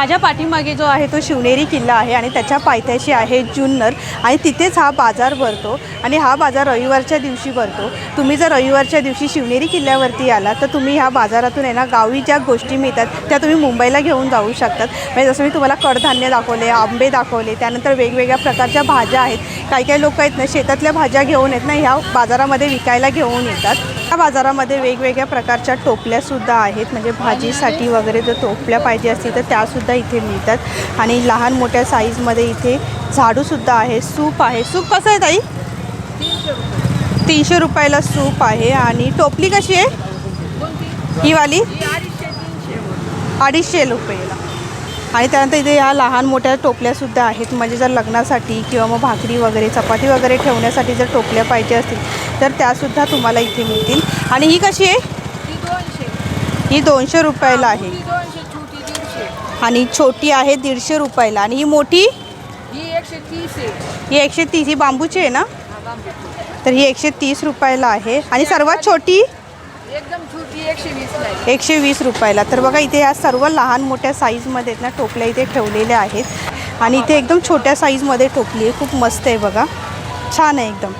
माझ्या पाठीमागे जो आहे तो शिवनेरी किल्ला आहे आणि त्याच्या पायथ्याशी आहे जुन्नर आणि तिथेच हा बाजार भरतो आणि हा बाजार रविवारच्या दिवशी भरतो. तुम्ही जर रविवारच्या दिवशी शिवनेरी किल्ल्यावरती आला तर तुम्ही ह्या बाजारातून आहे ना गावी ज्या गोष्टी मिळतात त्या तुम्ही मुंबईला घेऊन जाऊ शकतात. म्हणजे जसं मी तुम्हाला कडधान्य दाखवले आंबे दाखवले त्यानंतर वेगवेगळ्या प्रकारच्या भाज्या आहेत. काही काही लोक आहेत ना शेतातल्या भाज्या घेऊन येत ना ह्या बाजारामध्ये विकायला घेऊन येतात. या बाजारामध्ये वेगवेगळ्या प्रकारच्या टोपल्यासुद्धा आहेत. म्हणजे भाजीसाठी वगैरे जर टोपल्या पाहिजे असतील तर त्यासुद्धा इथे मिळतात. आणि लहान मोठ्या साईजमध्ये इथे झाडूसुद्धा आहे. सूप आहे. सूप कसं आहे ताई? तीनशे रुपयाला सूप आहे. आणि टोपली कशी आहे? ही वाली? अडीचशे रुपयाला. आणि त्यानंतर इथे ह्या लहान मोठ्या टोपल्यासुद्धा आहेत. म्हणजे जर लग्नासाठी किंवा मग भाकरी वगैरे चपाती वगैरे ठेवण्यासाठी जर टोपल्या पाहिजे असतील तर त्यासुद्धा तुम्हाला इथे मिळतील. आणि ही कशी आहे? ही दोनशे. रुपयाला आहे. आणि छोटी आहे दीडशे रुपयाला. आणि ही मोठी? ही एकशे तीस ही ही बांबूची आहे ना. तर ही एकशे तीस रुपयाला आहे. आणि सर्वात छोटी? एकदम छोटी एकशे आहे. एकशे वीस रुपयाला. तर बघा इथे ह्या सर्व लहान मोठ्या साईजमध्ये आहेत ना टोपल्या इथे ठेवलेल्या आहेत. आणि इथे एकदम छोट्या साईजमध्ये टोपली आहे. खूप मस्त आहे बघा. छान आहे एकदम.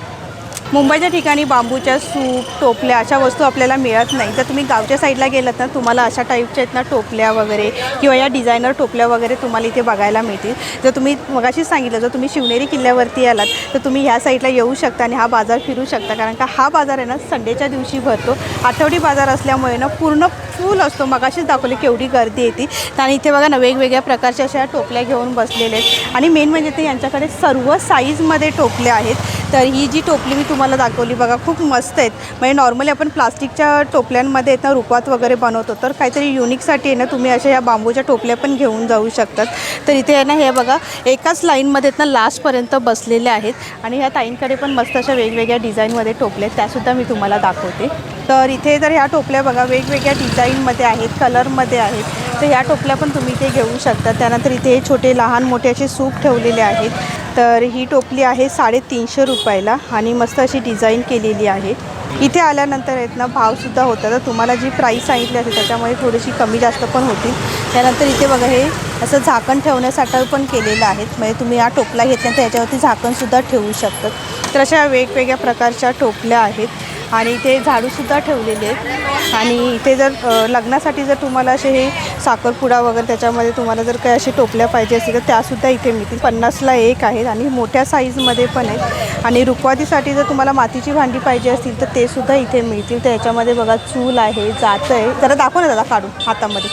मुंबईच्या ठिकाणी बांबूच्या सूप टोपल्या अशा वस्तू आपल्याला मिळत नाही. तर तुम्ही गावच्या साईडला गेलात ना तुम्हाला अशा टाईपच्या आहेत ना टोपल्या वगैरे किंवा या डिझायनर टोपल्या वगैरे तुम्हाला इथे बघायला मिळतील. जर तुम्ही मगाशीच सांगितलं जर तुम्ही शिवनेरी किल्ल्यावरती आलात तर तुम्ही ह्या साईडला येऊ शकता आणि हा बाजार फिरू शकता. कारण का हा बाजार आहे ना संडेच्या दिवशी भरतो. आठवडी बाजार असल्यामुळे ना पूर्ण फुल असतो. मगाशीच दाखवले केवढी गर्दी येते आणि इथे बघा ना वेगवेगळ्या प्रकारच्या अशा टोपल्या घेऊन बसलेले आहेत. आणि मेन म्हणजे ते यांच्याकडे सर्व साईजमध्ये टोपल्या आहेत. तर ही जी टोपली मी तुम्हाला दाखवली बघा खूप मस्त आहेत. म्हणजे नॉर्मली आपण प्लास्टिकच्या टोपल्यांमध्ये आहेत ना रुपात वगैरे बनवतो तर काहीतरी युनिकसाठी आहे ना तुम्ही अशा या बांबूच्या टोपल्या पण घेऊन जाऊ शकतात. तर इथे आहे ना हे बघा एकाच लाईनमध्ये आहेत ना लास्टपर्यंत बसलेले आहेत. आणि ह्या ताईंकडे पण मस्त अशा वेगवेगळ्या डिझाईनमध्ये टोपल्या आहेत. त्यासुद्धा मी तुम्हाला दाखवते. तर इथे तर ह्या टोपल्या बघा वेगवेगळ्या डिझाईनमध्ये आहेत कलरमध्ये आहेत तर ह्या टोपल्या पण तुम्ही इथे घेऊ शकता. त्यानंतर इथे छोटे लहान मोठे असे सूप ठेवलेले आहेत. तर ही टोपली आहे साडेतीनशे रुपयाला आणि मस्त अशी डिझाईन केलेली आहे. इथे आल्यानंतर आहेत ना भावसुद्धा होता तर तुम्हाला जी प्राईस सांगितली असेल त्याच्यामुळे थोडीशी कमी जास्त पण होती त्यानंतर इथे बघा हे असं झाकण ठेवण्यासाठी पण केलेलं आहे. म्हणजे तुम्ही हा टोपला घेतल्यानंतर याच्यावरती झाकणसुद्धा ठेवू शकतात. तर अशा वेगवेगळ्या प्रकारच्या टोपल्या आहेत. आणि इथे झाडूसुद्धा ठेवलेले आहेत. आणि इथे जर लग्नासाठी जर तुम्हाला असे हे साखरपुडा वगैरे त्याच्यामध्ये तुम्हाला जर काही असे टोपल्या पाहिजे असतील तर त्यासुद्धा इथे मिळतील. पन्नासला एक आहेत आणि मोठ्या साईजमध्ये पण आहेत. आणि रुखवातीसाठी जर तुम्हाला मातीची भांडी पाहिजे असतील तर ते सुद्धा इथे मिळतील. तर याच्यामध्ये बघा चूल आहे जातं आहे जरा दाखव ना दादा काढून हातामध्ये.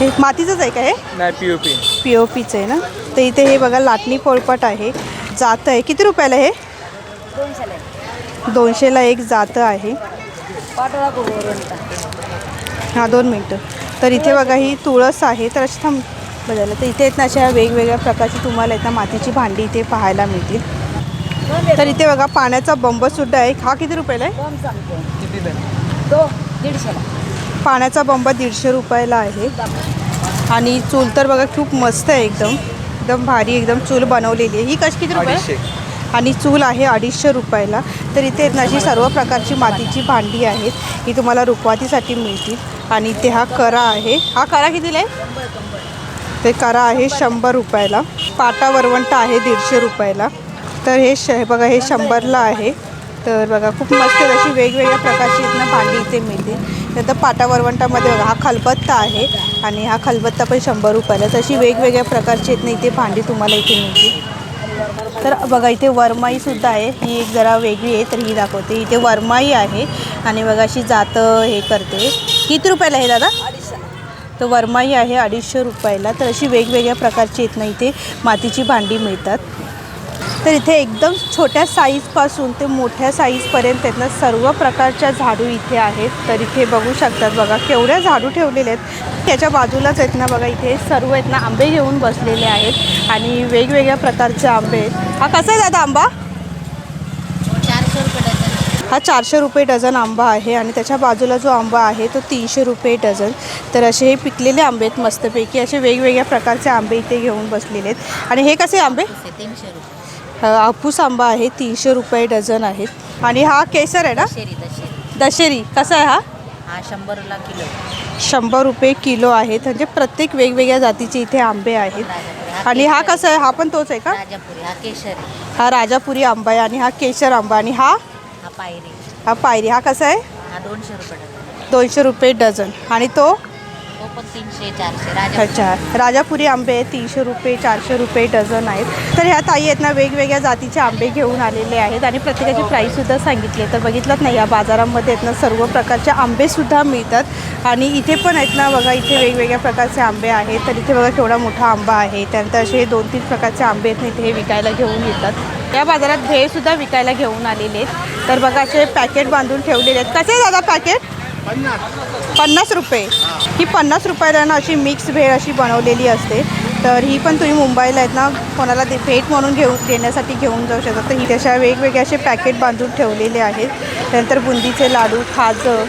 हे मातीचंच आहे का हे? नाही P O P. P O पीचं आहे ना? तर इथे हे बघा लाटणी पोळपट आहे. जातं आहे किती रुपयाला हे? दोनशेला एक. जातं आहे. हां दोन मिनटं. तर इथे बघा ही तुळस आहे. तर अशी थांब बघायला. तर इथे आहेत ना अशा वेगवेगळ्या प्रकारची तुम्हाला आहेत ना मातीची भांडी इथे पाहायला मिळतील. तर इथे बघा पाण्याचा बंबसुद्धा आहे. हा किती रुपयाला आहे? पाण्याचा बंब दीडशे रुपयाला आहे. आणि चूल तर बघा खूप मस्त आहे एकदम. एकदम भारी एकदम चूल बनवलेली आहे. ही कशी किती रुपये? आणि चूल आहे अडीचशे रुपयाला. तर इथे ना अशी सर्व प्रकारची मातीची भांडी आहेत ही तुम्हाला रुखवातीसाठी मिळतील. आणि इथे हा करा आहे. हा करा कितीला आहे? ते करा आहे शंभर रुपयाला. पाटा वरवंट आहे दीडशे रुपयाला. तर हे श बघा हे शंभरला आहे. तर बघा खूप मस्त अशी वेगवेगळ्या प्रकारची इथनं भांडी इथे मिळते नंतर पाटा वरवंटामध्ये बघा हा खलबत्ता आहे. आणि हा खलबत्ता पण शंभर रुपयाला तशी वेगवेगळ्या प्रकारची इथनं इथे भांडी तुम्हाला इथे मिळतील. तर बघा इथे वरमाईसुद्धा आहे. ही एक जरा वेगळी आहे तर ही दाखवते. इथे वरमाई आहे आणि बघा अशी जातं हे करते. किती रुपयाला आहे दादा? तर वरमाई आहे अडीचशे रुपयाला. तर अशी वेगवेगळ्या प्रकारची आहेत ना इथे मातीची भांडी मिळतात. तर इथे एकदम छोट्या साईजपासून ते मोठ्या साईजपर्यंत आहेत ना सर्व प्रकारच्या झाडू इथे आहेत. तर इथे बघू शकतात बघा केवढ्या झाडू ठेवलेल्या आहेत. त्याच्या बाजूलाच आहेत ना बघा इथे सर्व आहेत ना आंबे घेऊन बसलेले आहेत आणि वेगवेगळ्या प्रकारचे आंबे आहेत. हा कसा आहे दादा आंबा? चारशे रुपये हा चारशे रुपये डझन आंबा आहे आणि त्याच्या बाजूला जो आंबा आहे तो तीनशे रुपये डझन. तर असे हे पिकलेले आंबे आहेत मस्तपैकी असे वेगवेगळ्या प्रकारचे आंबे इथे घेऊन बसलेले आहेत. आणि हे कसे आंबे? तीनशे रुपये. हापूस आंबा आहे तीनशे रुपये डझन आहेत. आणि हा केसर आहे ना? दशेरी दशेरी. दशेरी. कसा आहे हा? हा शंभरला किलो. शंभर रुपये किलो आहेत. म्हणजे प्रत्येक वेगवेगळ्या जातीचे इथे आंबे आहेत. आणि हा कसा आहे? हा पण तोच आहे का? राजापुरी. हा केशरी हा राजापुरी आंबा आहे आणि हा केशर आंबा आणि हा? हा पायरी. हा पायरी. हा कसा आहे? हा दोनशे रुपये डझन. दोनशे रुपये डझन. आणि तो? तो पण तीनशे चारशे. राजा अच्छा राजापुरी आंबे आहेत तीनशे रुपये चारशे रुपये डझन आहेत. तर ह्या ताई आहेत ना वेगवेगळ्या जातीचे आंबे घेऊन आलेले आहेत आणि प्रत्येकाची प्राईससुद्धा सांगितली आहे. तर बघितलं नाही या बाजारामध्ये आहेत ना सर्व प्रकारचे आंबेसुद्धा मिळतात. आणि इथे पण आहेत ना बघा इथे वेगवेगळ्या प्रकारचे आंबे आहेत. तर इथे बघा केवढा मोठा आंबा आहे. त्यानंतर असे दोन तीन प्रकारचे आंबे आहेत ना इथे हे विकायला घेऊन येतात. या बाजारात भेळसुद्धा विकायला घेऊन आलेले आहेत. तर बघा असे पॅकेट बांधून ठेवलेले आहेत. कसे दादा पॅकेट पन्नास. रुपये. ही पन्नास रुपयाला ना अशी मिक्स भेळ अशी बनवलेली असते. तर ही पण तुम्ही मुंबईला आहेत ना कोणाला ते भेट म्हणून घेऊन देण्यासाठी घेऊन जाऊ शकता. तर ही त्याच्या वेगवेगळे असे पॅकेट बांधून ठेवलेले आहेत. त्यानंतर बुंदीचे लाडू खाजं.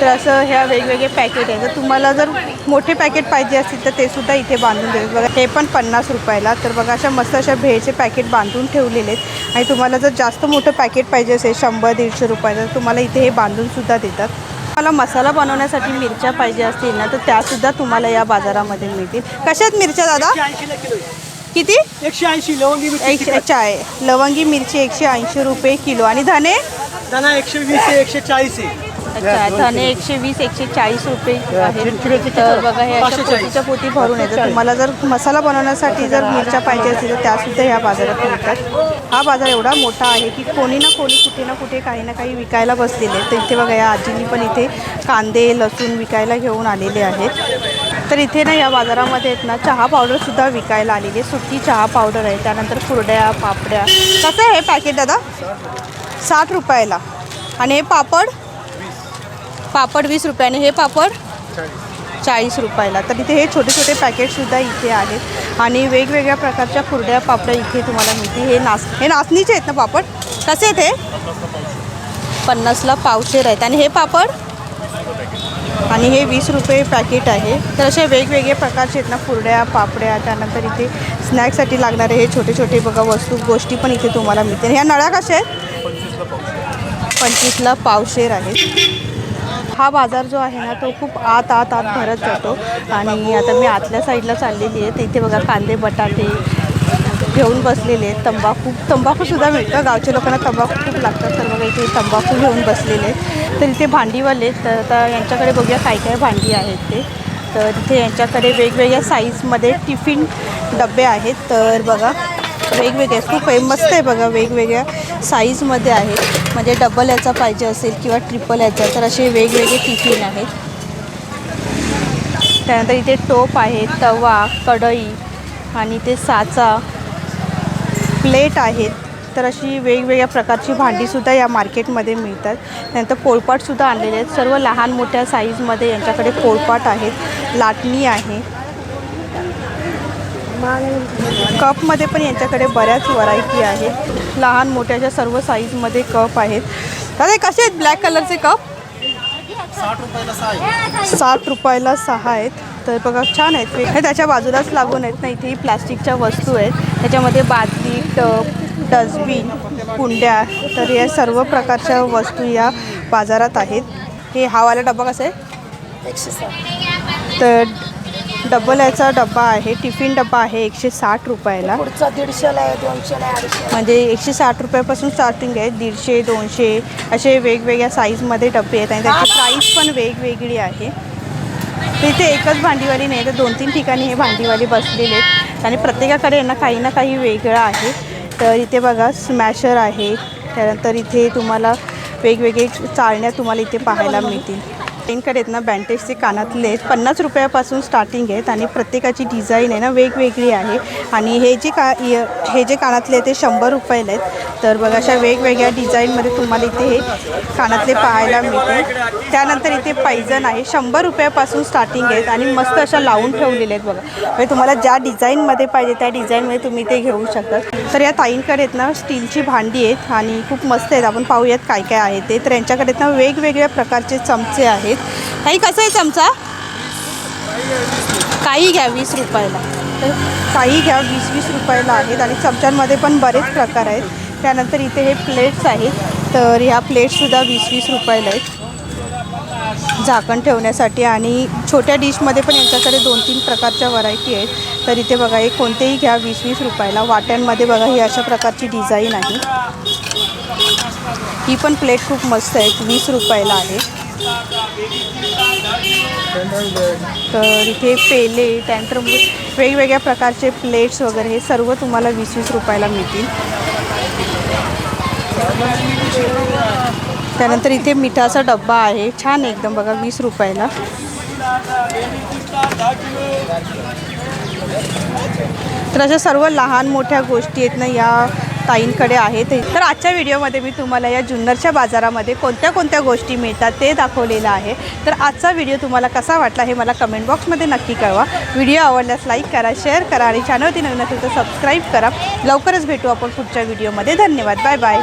तर असं ह्या वेगवेगळे पॅकेट आहेत. जर तुम्हाला जर मोठे पॅकेट पाहिजे असतील तर ते सुद्धा इथे बांधून देतात बघा हे पण पन्नास रुपयाला. तर बघा अशा मस्त अशा भेळचे पॅकेट बांधून ठेवलेले आहेत. आणि तुम्हाला जर जास्त मोठं पॅकेट पाहिजे असेल शंभर दीडशे रुपयाचं तर तुम्हाला इथे हे बांधूनसुद्धा देतात. मला मसाला बनवण्यासाठी मिरच्या पाहिजे असतील ना तर त्यासुद्धा तुम्हाला या बाजारामध्ये मिळतील. कशा आहेत मिरच्या दादा. किती? एकशे ऐंशी लवंगी मिरची एकशे चाय लवंगी मिरची एकशे ऐंशी रुपये किलो. आणि धने? दाना एकशे वीस एकशे चाळीस आहे. अच्छा धने एकशे वीस एकशे चाळीस रुपये किलोची तर बघा हे अशा. पोतीच्या पोती भरून येतं तुम्हाला जर मसाला बनवण्यासाठी जर मिरच्या पाहिजे असतील तर त्यासुद्धा ह्या बाजारात मिळतात. हा बाजार एवढा मोठा आहे की कोणी ना कोणी कुठे ना कुठे काही ना काही विकायला बसलेले तर इथे बघा या आजींनी पण इथे कांदे लसूण विकायला घेऊन आलेले आहेत. तर इथे ना या बाजारामध्ये आहेत ना चहा पावडरसुद्धा विकायला आलेली आहे. सुकी चहा पावडर आहे. त्यानंतर कुरड्या पापड्या. कसं आहे पॅकेट दादा? साठ रुपयाला. आणि हे पापड? पापड वीस रुपयाने हे पापड चाळीस. रुपयाला. तर इथे हे छोटे छोटे पॅकेटसुद्धा इथे आहेत आणि वेगवेगळ्या प्रकारच्या कुरड्या पापड्या इथे तुम्हाला मिळतील. हे नाच हे नाचणीचे आहेत ना पापड? कसे आहेत हे? पन्नासला पावशेर आहेत. आणि हे पापड? आणि हे वीस रुपये पॅकेट आहे. तर असे वेगवेगळे प्रकारचे आहेत ना कुरड्या पापड्या त्यानंतर इथे स्नॅक्ससाठी लागणारे हे छोटे छोटे बघा वस्तू गोष्टी पण इथे तुम्हाला मिळतील. ह्या नळ्या कशा आहेत? पंचवीसला पावशेर आहेत. हा बाजार जो आहे ना तो खूप आत आत आत भरत जातो. आणि आता मी आतल्या साईडला चाललेली आहे. तिथे बघा कांदे बटाटे घेऊन बसलेले आहेत. तंबाखू तंबाखूसुद्धा मिळतं गावच्या लोकांना तंबाखू खूप लागतात. तर बघा इथे तंबाखू घेऊन बसलेले आहेत. तर इथे भांडीवाले तर आता यांच्याकडे बघूया काय काय भांडी आहेत ते. तर इथे यांच्याकडे वेगवेगळ्या साईजमध्ये टिफिन डबे आहेत. तर बघा वेगवेगळे आहेत. खूप आहे मस्त आहे बघा वेगवेगळ्या साईजमध्ये आहेत. म्हणजे डबल याचा पाहिजे असेल किंवा ट्रिपल याचा तर असे वेगवेगळे टिफिन आहेत. त्यानंतर इथे टोप आहे तवा कढई आणि ते साचा प्लेट आहेत. तर अशी वेगवेगळ्या प्रकारची भांडीसुद्धा या मार्केटमध्ये मिळतात. त्यानंतर पोळपाटसुद्धा आणलेले आहेत. सर्व लहान मोठ्या साईजमध्ये यांच्याकडे पोळपाट आहेत. लाटणी आहे. कपमध्ये पण यांच्याकडे बऱ्याच व्हरायटी आहेत. लहान मोठ्याच्या सर्व साईजमध्ये कप आहेत. दादा कसे आहेत ब्लॅक कलरचे कप? साठ रुपयाला सहा आहेत. तर बघा छान आहेत. हे त्याच्या बाजूलाच लागून आहेत ना इथे प्लास्टिकच्या वस्तू आहेत. त्याच्यामध्ये बादली टप डस्टबिन कुंड्या तर या सर्व प्रकारच्या वस्तू या बाजारात आहेत. हे हा वाला डबा कसा आहे? तर डबल याचा डबा आहे टिफिन डबा आहे एकशे साठ रुपयाला. पुढचा दीडशेला आहे दोनशेला आहे अडीचशे म्हणजे एकशे साठ रुपयापासून स्टार्टिंग आहे दीडशे दोनशे असे वेगवेगळ्या साईजमध्ये डबे आहेत आणि त्याची प्राईस पण वेगवेगळी आहे. तर इथे एकच भांडीवाली नाही तर दोन तीन ठिकाणी हे भांडीवाली बसलेले आहेत. आणि प्रत्येकाकडे ना काही ना काही वेगळं आहे. तर इथे बघा स्मॅशर आहे. त्यानंतर इथे तुम्हाला वेगवेगळे चाळण्या तुम्हाला इथे पाहायला मिळतील. तीनकडे आहेत ना बँटेजचे कानातले आहेत. पन्नास रुपयापासून स्टार्टिंग आहेत आणि प्रत्येकाची डिझाईन आहे ना वेगवेगळी आहे. आणि हे जे का इय- हे जे कानातले आहेत ते शंभर रुपयाला आहेत. तर बघा अशा वेगवेगळ्या डिझाईनमध्ये तुम्हाला इथे हे कानातले पाहायला मिळते त्यानंतर इथे पैजण आहे. शंभर रुपयापासून स्टार्टिंग आहेत आणि मस्त अशा लावून ठेवलेल्या आहेत बघा. म्हणजे तुम्हाला ज्या डिझाईनमध्ये पाहिजे त्या डिझाईनमध्ये तुम्ही ते घेऊ शकता. तर या ताईंकडे आहेत ना स्टीलची भांडी आहेत आणि खूप मस्त आहेत. आपण पाहूयात काय काय आहे ते. तर यांच्याकडे आहेत ना वेगवेगळ्या प्रकारचे चमचे आहेत. काही कसं आहे चमचा? काही घ्या वीस रुपयाला. तर काही घ्या वीस वीस रुपयाला आहेत आणि चमच्यांमध्ये पण बरेच प्रकार आहेत. त्यानंतर इथे हे प्लेट्स आहेत. तर ह्या प्लेट्ससुद्धा वीस वीस रुपयाला आहेत. झाकण ठेवण्यासाठी आणि छोट्या डिशमध्ये पण यांच्याकडे दोन तीन प्रकारच्या व्हरायटी आहेत. तर इथे बघा हे कोणतेही घ्या वीस वीस रुपयाला. वाट्यांमध्ये बघा ही अशा प्रकारची डिझाईन आहे. ही पण प्लेट खूप मस्त आहे. वीस रुपयाला आहे. तर इथे पेले त्यानंतर वेगवेगळ्या प्रकारचे प्लेट्स वगैरे हे सर्व तुम्हाला वीस वीस रुपयाला मिळतील. त्यानंतर इथे मिठाचा डब्बा आहे. छान एकदम बघा वीस रुपयाला. तर अशा सर्व लहान मोठ्या गोष्टी आहेत ना या ताईंकडे आहेत. तर आजच्या व्हिडिओमध्ये मी तुम्हाला या जुन्नरच्या बाजारामध्ये कोणत्या कोणत्या गोष्टी मिळतात ते दाखवलेलं आहे. तर आजचा व्हिडिओ तुम्हाला कसा वाटला हे मला कमेंट बॉक्समध्ये नक्की कळवा. व्हिडिओ आवडल्यास लाईक करा शेअर करा आणि चॅनलवरती नवीन असेल तर सबस्क्राईब करा. लवकरच भेटू आपण पुढच्या व्हिडिओमध्ये. धन्यवाद. Bye bye